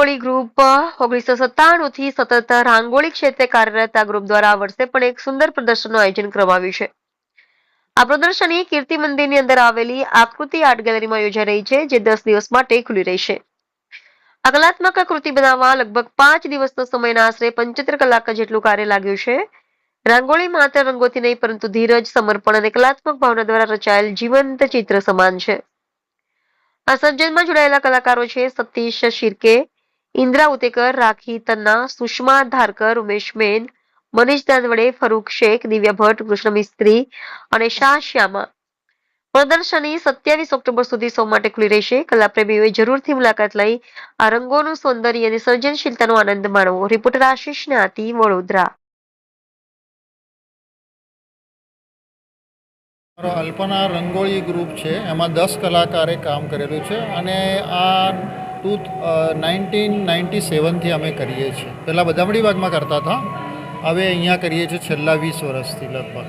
Rangoli group ઓગણીસો સત્તાણું થી સતત રાંગોળી ક્ષેત્રે કાર્યરત આ ગ્રુપ દ્વારા વર્ષે પણ એક સુંદર પ્રદર્શનનું આયોજન કરવામાં છે. આ પ્રદર્શની કીર્તિ મંદિરની અંદર આવેલી આકૃતિ આર્ટ ગેલેરીમાં યોજાઈ રહી છે, જે દસ દિવસ માટે ખુલ્લી રહેશે આ કલાત્મક કૃતિ બનાવવા લગભગ પાંચ દિવસનો સમયના આશરે પંચોતેર કલાક જેટલું કાર્ય લાગ્યું છે. રાંગોળી માત્ર રંગોથી નહીં, પરંતુ ધીરજ, સમર્પણ અને કલાત્મક ભાવના દ્વારા રચાયેલ જીવંત ચિત્ર સમાન છે. આ સર્જનમાં જોડાયેલા કલાકારો છે, સતીશ શિર્કે ઇન્દ્રા ઉતેકર રાખી તન્ના સુષ્મા ધારકર ઉમેશ મેન મનીષ દાનવડે ફરૂક શેખ દિવ્યા ભટ્ટ કૃષ્ણ મિસ્ત્રી અને શાહ શ્યામા. પ્રદર્શની સત્યાવીસ ઓક્ટોબર સુધી સો માટે ખુલ્લી રહેશે. કલાપ્રેમીઓએ જરૂરથી મુલાકાત લઈ આ રંગોનું સૌંદર્ય અને સર્જનશીલતાનો આનંદ માણવો. રિપોર્ટર આશીષ નાતી, વડોદરા. અલ્પના રંગોળી ગ્રુપ છે. એમાં દસ કલાકારે કામ કરેલું છે અને આ ટુ નાઇન્ટીન નાઇન્ટી સેવનથી અમે કરીએ છીએ. પહેલાં બદામડી બાગમાં કરતા હતા. હવે અહીંયા કરીએ છીએ છેલ્લા વીસ વર્ષથી લગભગ.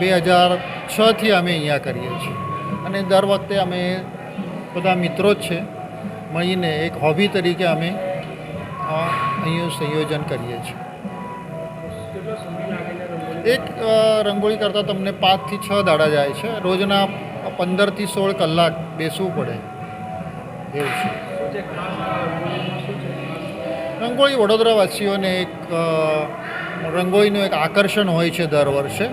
બે હજાર છથી અમે અહીંયા કરીએ છીએ. અને દર વખતે અમે બધા મિત્રો જ છે. મળીને એક હોબી તરીકે અમે અહીંયા સંયોજન કરીએ છીએ. એક રંગોળી કરતાં તમને પાંચથી છ દાડા જાય છે. રોજના પંદરથી સોળ કલાક બેસવું પડે. એવું છે રંગોળી વડોદરાવાસીઓને એક રંગોળીનું એક આકર્ષણ હોય છે દર વર્ષે.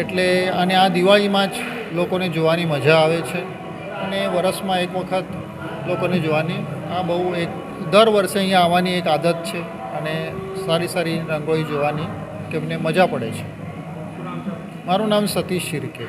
એટલે અને આ દિવાળીમાં જ લોકોને જોવાની મજા આવે છે. અને વરસમાં એક વખત લોકોને જોવાની. આ બહુ એક, દર વર્ષે અહીંયા આવવાની એક આદત છે. અને સારી સારી રંગોળી જોવાની કે મજા પડે છે. મારું નામ સતીશ શિર્કે.